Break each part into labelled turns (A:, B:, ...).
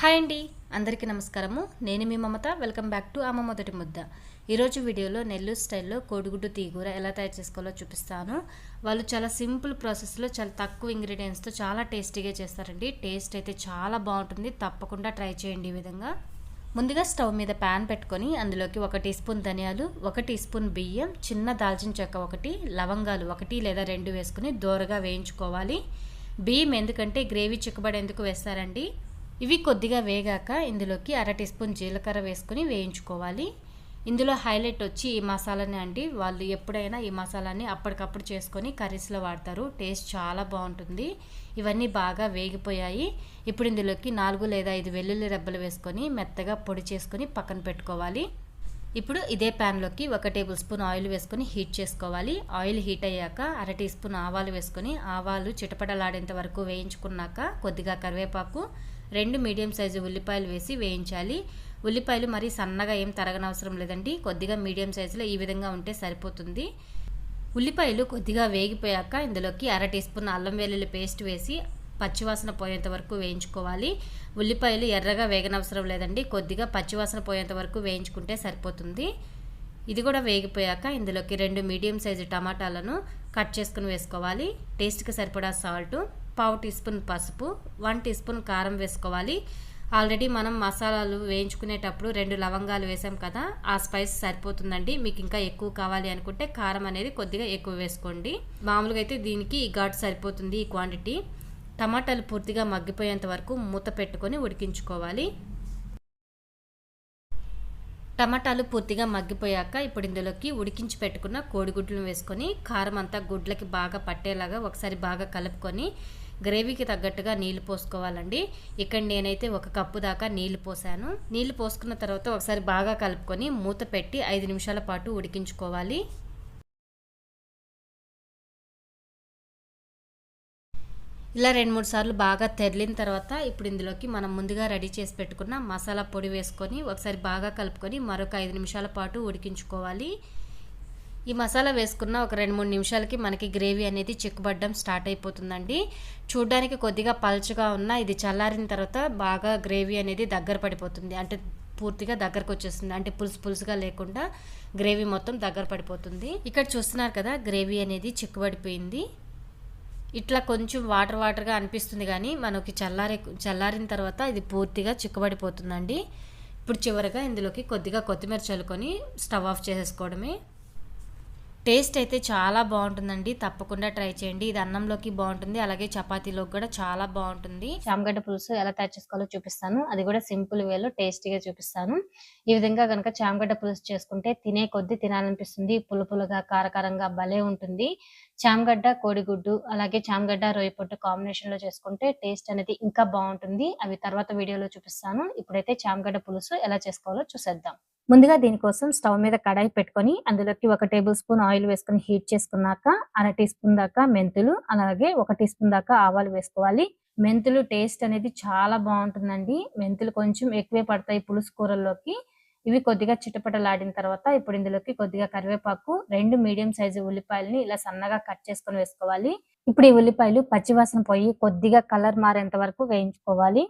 A: Hi అండి. అందరికీ నమస్కారము. నేను మీ Mamatha. Welcome back to Amma Modati Mudda. ఈరోజు వీడియోలో నెల్లూరు స్టైల్లో కోడిగుడ్డు తీగూర ఎలా తయారు చేసుకోవాలో చూపిస్తాను. వాళ్ళు చాలా సింపుల్ ప్రాసెస్లో చాలా తక్కువ ఇంగ్రీడియంట్స్తో చాలా టేస్టీగా చేస్తారండి. టేస్ట్ అయితే చాలా బాగుంటుంది. తప్పకుండా ట్రై చేయండి ఈ విధంగా. ముందుగా స్టవ్ మీద ప్యాన్ పెట్టుకొని అందులోకి ఒక టీ స్పూన్ ధనియాలు ఒక టీ స్పూన్ బియ్యం చిన్న దాల్చిన చెక్క ఒకటి లవంగాలు ఒకటి లేదా రెండు వేసుకుని దోరగా వేయించుకోవాలి. బియ్యం ఎందుకంటే గ్రేవీ చిక్కబడేందుకు వేస్తారండి. ఇవి కొద్దిగా వేగాక ఇందులోకి అర టీ స్పూన్ జీలకర్ర వేసుకుని వేయించుకోవాలి. ఇందులో హైలైట్ వచ్చి ఈ మసాలాని అండి. వాళ్ళు ఎప్పుడైనా ఈ మసాలాని అప్పటికప్పుడు చేసుకొని కర్రీస్లో వాడతారు. టేస్ట్ చాలా బాగుంటుంది. ఇవన్నీ బాగా వేగిపోయాయి. ఇప్పుడు ఇందులోకి నాలుగు లేదా ఐదు వెల్లుల్లి రెబ్బలు వేసుకొని మెత్తగా పొడి చేసుకొని పక్కన పెట్టుకోవాలి. ఇప్పుడు ఇదే ప్యాన్లోకి ఒక టేబుల్ స్పూన్ ఆయిల్ వేసుకొని హీట్ చేసుకోవాలి. ఆయిల్ హీట్ అయ్యాక అర టీ స్పూన్ ఆవాలు వేసుకొని ఆవాలు చిటపటలాడేంత వరకు వేయించుకున్నాక కొద్దిగా కరివేపాకు రెండు మీడియం సైజు ఉల్లిపాయలు వేసి వేయించాలి. ఉల్లిపాయలు మరీ సన్నగా ఏం తరగనవసరం లేదండి. కొద్దిగా మీడియం సైజులో ఈ విధంగా ఉంటే సరిపోతుంది. ఉల్లిపాయలు కొద్దిగా వేగిపోయాక ఇందులోకి అర టీ స్పూన్ అల్లం వెల్లుల్లి పేస్ట్ వేసి పచ్చివాసన పోయేంత వరకు వేయించుకోవాలి. ఉల్లిపాయలు ఎర్రగా వేగనవసరం లేదండి. కొద్దిగా పచ్చివాసన పోయేంత వరకు వేయించుకుంటే సరిపోతుంది. ఇది కూడా వేగిపోయాక ఇందులోకి రెండు మీడియం సైజు టమాటాలను కట్ చేసుకుని వేసుకోవాలి. టేస్ట్కి సరిపడా సాల్ట్. పావు టీ స్పూన్ పసుపు వన్ టీ స్పూన్ కారం వేసుకోవాలి. ఆల్రెడీ మనం మసాలాలు వేయించుకునేటప్పుడు రెండు లవంగాలు వేసాం కదా ఆ స్పైస్ సరిపోతుందండి. మీకు ఇంకా ఎక్కువ కావాలి అనుకుంటే కారం అనేది కొద్దిగా ఎక్కువ వేసుకోండి. మామూలుగా అయితే దీనికి ఈ ఘాటు సరిపోతుంది ఈ క్వాంటిటీ. టమాటాలు పూర్తిగా మగ్గిపోయేంత వరకు మూత పెట్టుకొని ఉడికించుకోవాలి. టమాటాలు పూర్తిగా మగ్గిపోయాక ఇప్పుడు ఇందులోకి ఉడికించి పెట్టుకున్న కోడిగుడ్లను వేసుకొని కారం అంతా గుడ్లకి బాగా పట్టేలాగా ఒకసారి బాగా కలుపుకొని గ్రేవీకి తగ్గట్టుగా నీళ్ళు పోసుకోవాలండి. ఇక్కడ నేనైతే ఒక కప్పు దాకా నీళ్ళు పోసాను. నీళ్ళు పోసుకున్న తర్వాత ఒకసారి బాగా కలుపుకొని మూత పెట్టి ఐదు నిమిషాల పాటు ఉడికించుకోవాలి. ఇలా రెండు మూడు సార్లు బాగా తెరిలిన తర్వాత ఇప్పుడు ఇందులోకి మనం ముందుగా రెడీ చేసి పెట్టుకున్న మసాలా పొడి వేసుకొని ఒకసారి బాగా కలుపుకొని మరొక ఐదు నిమిషాల పాటు ఉడికించుకోవాలి. ఈ మసాలా వేసుకున్న ఒక రెండు మూడు నిమిషాలకి మనకి గ్రేవీ అనేది చిక్కుబడ్డం స్టార్ట్ అయిపోతుందండి. చూడ్డానికి కొద్దిగా పల్చగా ఉన్న ఇది చల్లారిన తర్వాత బాగా గ్రేవీ అనేది దగ్గర పడిపోతుంది. అంటే పూర్తిగా దగ్గరకు వచ్చేస్తుంది. అంటే పులుసు పులుసుగా లేకుండా గ్రేవీ మొత్తం దగ్గర పడిపోతుంది. ఇక్కడ చూస్తున్నారు కదా గ్రేవీ అనేది చిక్కుబడిపోయింది. ఇట్లా కొంచెం వాటర్ వాటర్గా అనిపిస్తుంది కానీ మనకి చల్లారి చల్లారిన తర్వాత ఇది పూర్తిగా చిక్కుబడిపోతుందండి. ఇప్పుడు చివరిగా ఇందులోకి కొద్దిగా కొత్తిమీర చల్లుకొని స్టవ్ ఆఫ్ చేసేసుకోవడమే. టేస్ట్ అయితే చాలా బాగుంటుందండి. తప్పకుండా ట్రై చేయండి. ఇది అన్నంలోకి బాగుంటుంది. అలాగే చపాతీలోకి కూడా చాలా బాగుంటుంది. చామగడ్డ పులుసు ఎలా తయారు చేసుకోవాలో చూపిస్తాను. అది కూడా సింపుల్ వేలో టేస్టీగా చూపిస్తాను. ఈ విధంగా కనుక చామగడ్డ పులుసు చేసుకుంటే తినే కొద్ది తినాలనిపిస్తుంది. పులుపులుగా కారకారంగా భలే ఉంటుంది. చామగడ్డ కోడిగుడ్డు అలాగే చామగడ్డ రొయ్య పొట్టు కాంబినేషన్లో చేసుకుంటే టేస్ట్ అనేది ఇంకా బాగుంటుంది. అవి తర్వాత వీడియోలో చూపిస్తాను. ఇప్పుడైతే చామగడ్డ పులుసు ఎలా చేసుకోవాలో చూసేద్దాం. ముందుగా దీనికోసం స్టవ్ మీద కడాయి పెట్టుకొని అందులోకి ఒక టేబుల్ స్పూన్ ఆయిల్ వేసుకొని హీట్ చేసుకున్నాక అర టీ స్పూన్ దాకా మెంతులు అలాగే ఒక టీ స్పూన్ దాకా ఆవాలు వేసుకోవాలి. మెంతులు టేస్ట్ అనేది చాలా బాగుంటుందండి. మెంతులు కొంచెం ఎక్కువే పడతాయి పులుసు కూరల్లోకి. ఇవి కొద్దిగా చిటపటలాడిన తర్వాత ఇప్పుడు ఇందులోకి కొద్దిగా కరివేపాకు రెండు మీడియం సైజు ఉల్లిపాయలని ఇలా సన్నగా కట్ చేసుకొని వేసుకోవాలి. ఇప్పుడు ఈ ఉల్లిపాయలు పచ్చివాసన పోయి కొద్దిగా కలర్ మారేంత వరకు వేయించుకోవాలి.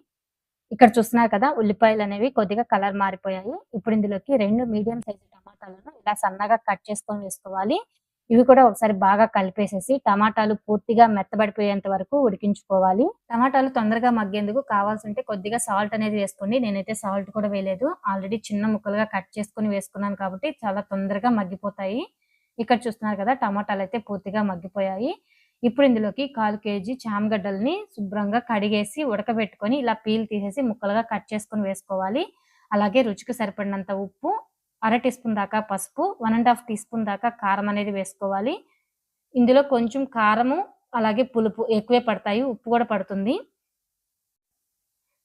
A: ఇక్కడ చూస్తున్నారు కదా ఉల్లిపాయలు అనేవి కొద్దిగా కలర్ మారిపోయాయి. ఇప్పుడు ఇందులోకి రెండు మీడియం సైజు టమాటాలను ఇలా సన్నగా కట్ చేసుకొని వేసుకోవాలి. ఇవి కూడా ఒకసారి బాగా కలిపేసేసి టమాటాలు పూర్తిగా మెత్తబడిపోయేంత వరకు ఉడికించుకోవాలి. టమాటాలు తొందరగా మగ్గేందుకు కావాల్సింటే కొద్దిగా సాల్ట్ అనేది వేసుకోండి. నేనైతే సాల్ట్ కూడా వేయలేదు. ఆల్రెడీ చిన్న ముక్కలుగా కట్ చేసుకుని వేసుకున్నాను కాబట్టి చాలా తొందరగా మగ్గిపోతాయి. ఇక్కడ చూస్తున్నారు కదా టమాటాలు అయితే పూర్తిగా మగ్గిపోయాయి. ఇప్పుడు ఇందులోకి కాలు కేజీ చామగడ్డల్ని శుభ్రంగా కడిగేసి ఉడకబెట్టుకొని ఇలా పీల్ తీసేసి ముక్కలుగా కట్ చేసుకొని వేసుకోవాలి. అలాగే రుచికి సరిపడినంత ఉప్పు అర టీ స్పూన్ దాకా పసుపు one and half teaspoon దాకా కారం అనేది వేసుకోవాలి. ఇందులో కొంచెం కారము అలాగే పులుపు ఎక్కువే పడతాయి ఉప్పు కూడా పడుతుంది.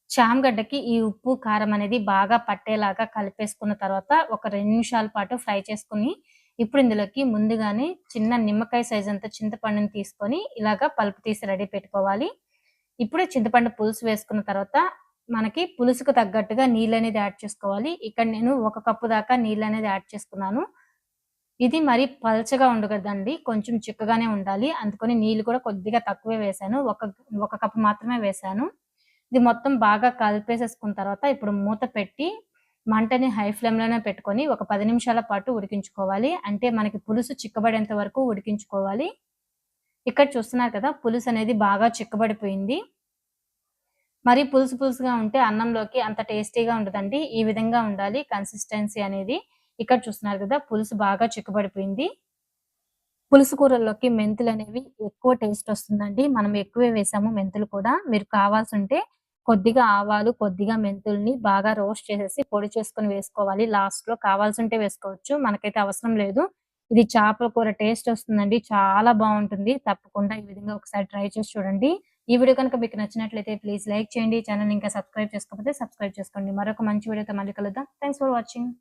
A: చామగడ్డకి ఈ ఉప్పు కారం అనేది బాగా పట్టేలాగా కలిపేసుకున్న తర్వాత ఒక రెండు నిమిషాల పాటు ఫ్రై చేసుకుని ఇప్పుడు ఇందులోకి ముందుగానే చిన్న నిమ్మకాయ సైజ్ అంత చింతపండుని తీసుకొని ఇలాగా పలుపు తీసి రెడీ పెట్టుకోవాలి. ఇప్పుడు చింతపండు పులుసు వేసుకున్న తర్వాత మనకి పులుసుకు తగ్గట్టుగా నీళ్ళు అనేది యాడ్ చేసుకోవాలి. ఇక్కడ నేను ఒక కప్పు దాకా నీళ్ళు అనేది యాడ్ చేసుకున్నాను. ఇది మరి పల్చగా ఉండకూడదండి. కొంచెం చిక్కగానే ఉండాలి. అందుకని నీళ్ళు కూడా కొద్దిగా తక్కువే వేసాను ఒక ఒక కప్పు మాత్రమే వేశాను.
B: ఇది మొత్తం బాగా కలిపేసేసుకున్న తర్వాత ఇప్పుడు మూత పెట్టి మంటని హై ఫ్లేమ్లోనే పెట్టుకొని ఒక పది నిమిషాల పాటు ఉడికించుకోవాలి. అంటే మనకి పులుసు చిక్కబడేంత వరకు ఉడికించుకోవాలి. ఇక్కడ చూస్తున్నారు కదా పులుసు అనేది బాగా చిక్కబడిపోయింది. మరి పులుసు పులుసుగా ఉంటే అన్నంలోకి అంత టేస్టీగా ఉండదండి. ఈ విధంగా ఉండాలి కన్సిస్టెన్సీ అనేది. ఇక్కడ చూస్తున్నారు కదా పులుసు బాగా చిక్కబడిపోయింది. పులుసు కూరల్లోకి మెంతులు అనేవి ఎక్కువ టేస్ట్ వస్తుందండి. మనం ఎక్కువే వేసాము మెంతులు కూడా. మీరు కావాల్సి ఉంటే కొద్దిగా ఆవాలు కొద్దిగా మెంతుల్ని బాగా రోస్ట్ చేసేసి పొడి చేసుకొని వేసుకోవాలి. లాస్ట్లో కావాల్సి ఉంటే వేసుకోవచ్చు. మనకైతే అవసరం లేదు. ఇది చేపల కూర టేస్ట్ వస్తుందండి. చాలా బాగుంటుంది. తప్పకుండా ఈ విధంగా ఒకసారి ట్రై చేసి చూడండి. ఈ వీడియో కనుక మీకు నచ్చినట్లయితే ప్లీజ్ లైక్ చేయండి. ఛానల్ ఇంకా సబ్స్క్రైబ్ చేసుకోకపోతే సబ్స్క్రైబ్ చేసుకోండి. మరొక మంచి వీడియోతో మళ్ళీ కలుద్దాం. Thanks for watching